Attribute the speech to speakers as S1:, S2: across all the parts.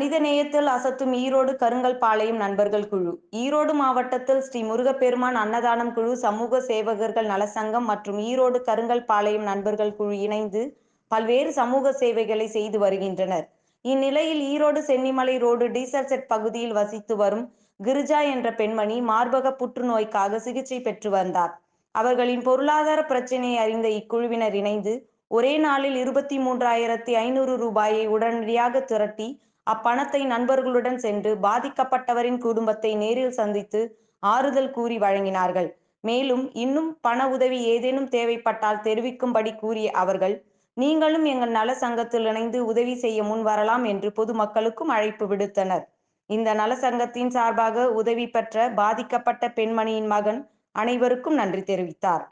S1: மனித நேயத்தில் அசத்தும் ஈரோடு கருங்கல் பாளையம் நண்பர்கள் குழு. ஈரோடு மாவட்டத்தில் ஸ்ரீ முருகப்பெருமான் அன்னதானம் குழு சமூக சேவகர்கள் நலசங்கம் மற்றும் ஈரோடு கருங்கல் பாளையம் நண்பர்கள் குழு இணைந்து பல்வேறு சமூக சேவைகளை செய்து வருகின்றனர். இந்நிலையில் Erode Chennimalai road diesel shed பகுதியில் வசித்து வரும் கிரிஜா என்ற பெண்மணி மார்பக புற்றுநோய்க்காக சிகிச்சை பெற்று வந்தார். அவர்களின் பொருளாதார பிரச்சினையை அறிந்த இக்குழுவினர் இணைந்து ஒரே நாளில் இருபத்தி மூன்றாயிரத்தி ஐநூறு ரூபாயை உடனடியாக திரட்டி அப்பணத்தை நண்பர்களுடன் சென்று பாதிக்கப்பட்டவரின் குடும்பத்தை நேரில் சந்தித்து ஆறுதல் கூறி வழங்கினார்கள். மேலும் இன்னும் பண உதவி ஏதேனும் தேவைப்பட்டால் தெரிவிக்கும்படி கூறிய அவர்கள் நீங்களும் எங்கள் நல சங்கத்தில் இணைந்து உதவி செய்ய முன் வரலாம் என்று பொதுமக்களுக்கும் அழைப்பு விடுத்தனர். இந்த நல சங்கத்தின் சார்பாக உதவி பெற்ற பாதிக்கப்பட்ட பெண்மணியின் மகன் அனைவருக்கும் நன்றி தெரிவித்தார்.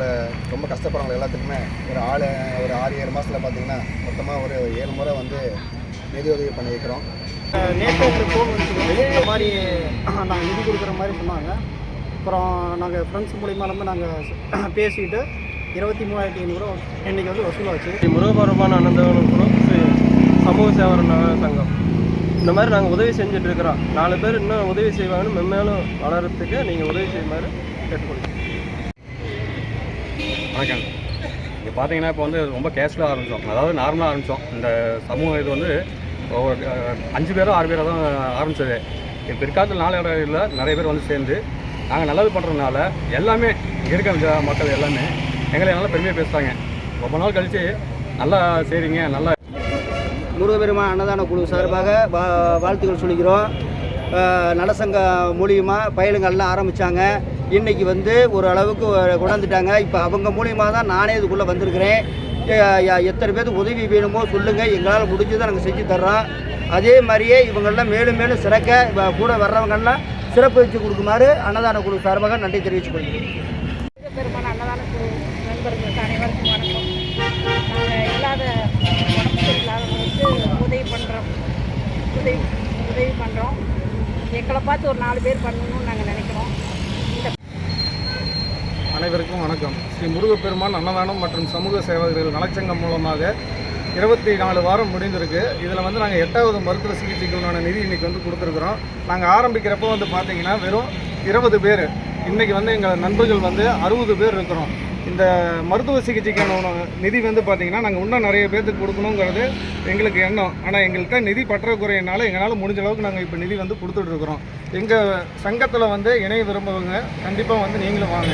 S2: ரொம்ப கஷ்டப்படுறவங்க எல்லாத்துக்குமே ஒரு ஆள் ஒரு ஆறு ஏழு மாதத்தில் பார்த்தீங்கன்னா மொத்தமாக ஒரு ஏழு முறை வந்து நிதி உதவி பண்ணியிருக்கிறோம்.
S3: நேற்று எங்களுக்கு ஃபோன் வந்துச்சு இந்த மாதிரி நாங்கள் நிதி கொடுக்குற மாதிரி சொன்னாங்க. அப்புறம் நாங்கள் ஃப்ரெண்ட்ஸ் மூலிமா வந்து நாங்கள் பேசிட்டு இருபத்தி மூவாயிரத்தி ஐநூறுரூவா இன்றைக்கி வந்து வசூலாச்சு.
S4: ஸ்ரீ முருகபெருமான் அனந்தவனம் சமூக சேவர சங்கம். இந்த மாதிரி நாங்கள் உதவி செஞ்சுட்டு இருக்கிறோம். நாலு பேர் இன்னும் உதவி செய்வாங்கன்னு மென்மேலும் வளர்கிறதுக்கு நீங்கள் உதவி செய்யுமாறு
S5: வணக்கம். இங்கே பார்த்தீங்கன்னா இப்போ வந்து ரொம்ப கேஷுவலாக ஆரம்பித்தோம் அதாவது நார்மலாக ஆரம்பித்தோம் இந்த சமூக இது வந்து ஒரு அஞ்சு பேரோ ஆறு பேரோ தான் ஆரம்பித்தது இப்போ பிற்காலத்தில் நாளையில் நிறைய பேர் வந்து சேர்ந்து நாங்கள் நல்லது பண்ணுறதுனால எல்லாமே இருக்க மக்கள் எல்லாமே எங்களை நல்லா பெருமையாக பேசுகிறாங்க ரொம்ப நாள் கழித்து நல்லா செய்கிறீங்க நல்லா
S3: முருகப்பெருமான் அன்னதான குழு சார்பாக வா வாழ்த்துக்கள் சொல்லிக்கிறோம். நடசங்க நலசங்க மூலியமாக பயலுங்கள்லாம் ஆரம்பித்தாங்க இன்றைக்கி வந்து ஒரு அளவுக்கு கொண்டாந்துட்டாங்க. இப்போ அவங்க மூலியமாக தான் நானே இதுக்குள்ளே வந்திருக்கிறேன். எத்தனை பேருக்கு உதவி வேணுமோ சொல்லுங்கள் எங்களால் முடிஞ்சதை நாங்கள் செஞ்சு தர்றோம். அதே மாதிரியே இவங்கெல்லாம் மேலும் மேலும் சிறக்க கூட வர்றவங்கெல்லாம் சிறப்பு வச்சு கொடுக்குமாறு அன்னதான குழு சார்பாக நன்றி தெரிவித்துக் கொள்கிறேன்.
S6: பெருமாள் அன்னதான குழு நண்பர்களுக்கு அனைவருக்கும் வணக்கம். நாங்கள் இல்லாத உடம்பு சரியில்லாதவங்களுக்கு உதவி பண்ணுறோம் உதவி உதவி பண்ணுறோம் எங்களை பார்த்து ஒரு நாலு பேர் பண்ணணும்னு நாங்கள்
S7: அனைவருக்கும் வணக்கம். ஸ்ரீ முருகப்பெருமான் அன்னதானம் மற்றும் சமூக சேவகர்கள் நலச்சங்கம் மூலமாக இருபத்தி நாலு வாரம் முடிந்திருக்கு. இதில் வந்து நாங்கள் எட்டாவது மருத்துவ சிகிச்சைக்கு உண்டான நிதி இன்னைக்கு வந்து கொடுத்துருக்குறோம். நாங்கள் ஆரம்பிக்கிறப்போ வந்து பார்த்தீங்கன்னா வெறும் இருபது பேர். இன்றைக்கி வந்து எங்கள் நண்பர்கள் வந்து அறுபது பேர் இருக்கிறோம். இந்த மருத்துவ சிகிச்சைக்கான உணவு- நிதி வந்து பார்த்தீங்கன்னா நாங்கள் இன்னும் நிறைய பேர்த்துக்கு கொடுக்கணுங்கிறது எங்களுக்கு எண்ணம். ஆனால் எங்கள்கிட்ட நிதி பற்றாக்குறையினால எங்களால் முடிஞ்ச அளவுக்கு நாங்கள் இப்போ நிதி வந்து கொடுத்துட்ருக்குறோம் எங்கள் சங்கத்தில் வந்து இணைய விரும்புவங்க கண்டிப்பாக வந்து நீங்களும் வாங்க.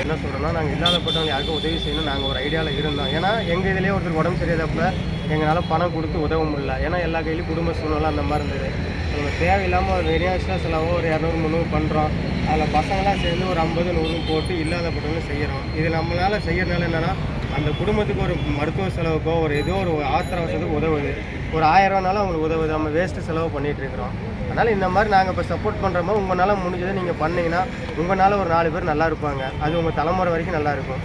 S4: என்ன சொல்கிறோம்னா நாங்கள் இல்லாதப்பட்டவங்க யாருக்கும் உதவி செய்யணும் நாங்கள் ஒரு ஐடியாவில் இருந்தோம். ஏன்னா எங்கள் இதிலே ஒருத்தர் உடம்பு சரியாதப்ப எங்களால் பணம் கொடுத்து உதவ முடியல. ஏன்னா எல்லா கையிலையும் குடும்ப சூழ்நிலை அந்த மாதிரி இருந்தது. நம்ம தேவையில்லாமல் ஒரு நிறைய செலவோ ஒரு இரநூறு முந்நூறு பண்ணுறோம் அதில் பசங்களாம் சேர்ந்து ஒரு ஐம்பது நூறு போட்டு இல்லாதப்பட்டவங்க செய்கிறோம் இது நம்மளால் செய்கிறனால என்னென்னா அந்த குடும்பத்துக்கு ஒரு மருத்துவ செலவுக்கோ ஒரு ஏதோ ஒரு ஆத்திர அவசரத்துக்கு உதவுது. ஒரு ஆயிரம் அவங்களுக்கு உதவுது. நம்ம வேஸ்ட்டு செலவு பண்ணிகிட்டு இருக்கிறோம். அதனால் இந்த மாதிரி நாங்கள் இப்போ சப்போர்ட் பண்ணுறோமோ உங்களால் முடிஞ்சதை நீங்கள் பண்ணிங்கன்னா உங்களால் ஒரு நாலு பேர் நல்லா இருப்பாங்க. அது உங்கள் தலைமுறை வரைக்கும் நல்லா இருக்கும்.